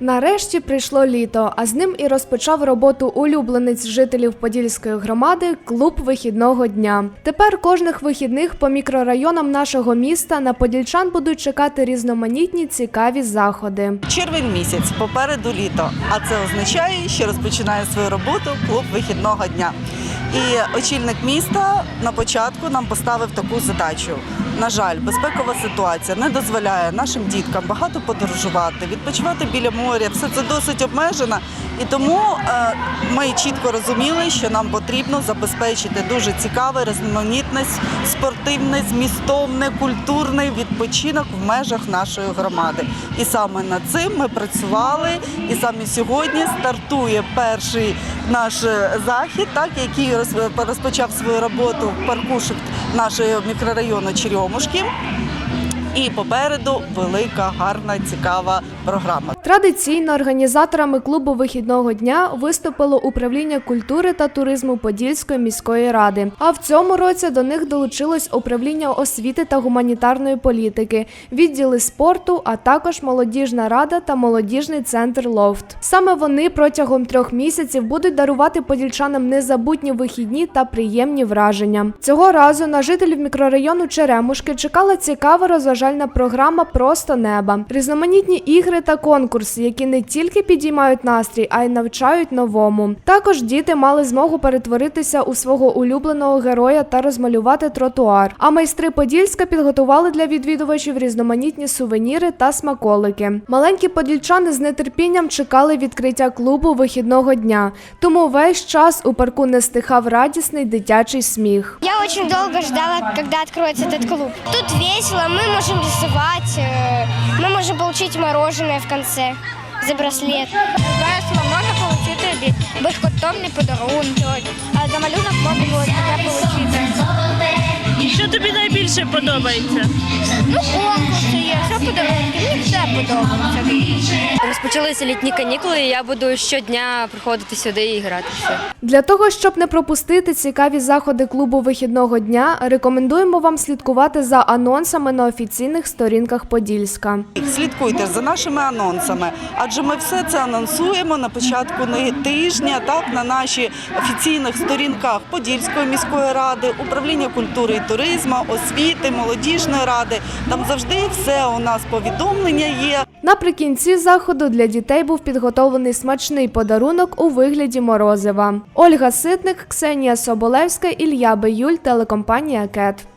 Нарешті прийшло літо, а з ним і розпочав роботу улюбленець жителів Подільської громади клуб вихідного дня. Тепер кожних вихідних по мікрорайонам нашого міста на подільчан будуть чекати різноманітні цікаві заходи. Червень місяць, попереду літо. А це означає, що розпочинає свою роботу клуб вихідного дня. І очільник міста на початку нам поставив таку задачу. На жаль, безпекова ситуація не дозволяє нашим діткам багато подорожувати, відпочивати біля моря. Все це досить обмежено. І тому е, ми чітко розуміли, що нам потрібно забезпечити дуже цікавий, різноманітний, спортивний, змістовний, культурний відпочинок в межах нашої громади. І саме над цим ми працювали. І саме сьогодні стартує перший наш е, захід, так який розпочав свою роботу в парку нашого мікрорайону Черемушки. І попереду велика, гарна, цікава програма. Традиційно організаторами клубу вихідного дня виступило управління культури та туризму Подільської міської ради. А в цьому році до них долучилось управління освіти та гуманітарної політики, відділи спорту, а також молодіжна рада та молодіжний центр Лофт. Саме вони протягом трьох місяців будуть дарувати подільчанам незабутні вихідні та приємні враження. Цього разу на жителів мікрорайону Черемушки чекала цікава розважальна програма Просто неба, різноманітні ігри та конкурси, які не тільки підіймають настрій, а й навчають новому. Також діти мали змогу перетворитися у свого улюбленого героя та розмалювати тротуар. А майстри Подільська підготували для відвідувачів різноманітні сувеніри та смаколики. Маленькі подільчани з нетерпінням чекали відкриття клубу вихідного дня, тому весь час у парку не стихав радісний дитячий сміх. Я очень долго ждала, когда откроется этот клуб. Тут весело, мы можем рисовать, э, мы можем получить мороженое в конце за браслет. Весело можна отримати безкоштовний подарунок, а за малюнок можна було таке отримати. Що тобі найбільше подобається? Ну, конкурси є, все подарунки, все подобається. Розпочалися літні канікули, і я буду щодня приходити сюди і гратися. Для того, щоб не пропустити цікаві заходи клубу вихідного дня, рекомендуємо вам слідкувати за анонсами на офіційних сторінках Подільська. Слідкуйте за нашими анонсами, адже ми все це анонсуємо на початку тижня, так на наші офіційних сторінках Подільської міської ради, управління культури і туризму, освіти, молодіжної ради. Там завжди все у нас повідомлення є. Наприкінці заходу для дітей був підготовлений смачний подарунок у вигляді морозива. Ольга Ситник, Ксенія Соболевська, Ілля Биюль, телекомпанія Кет.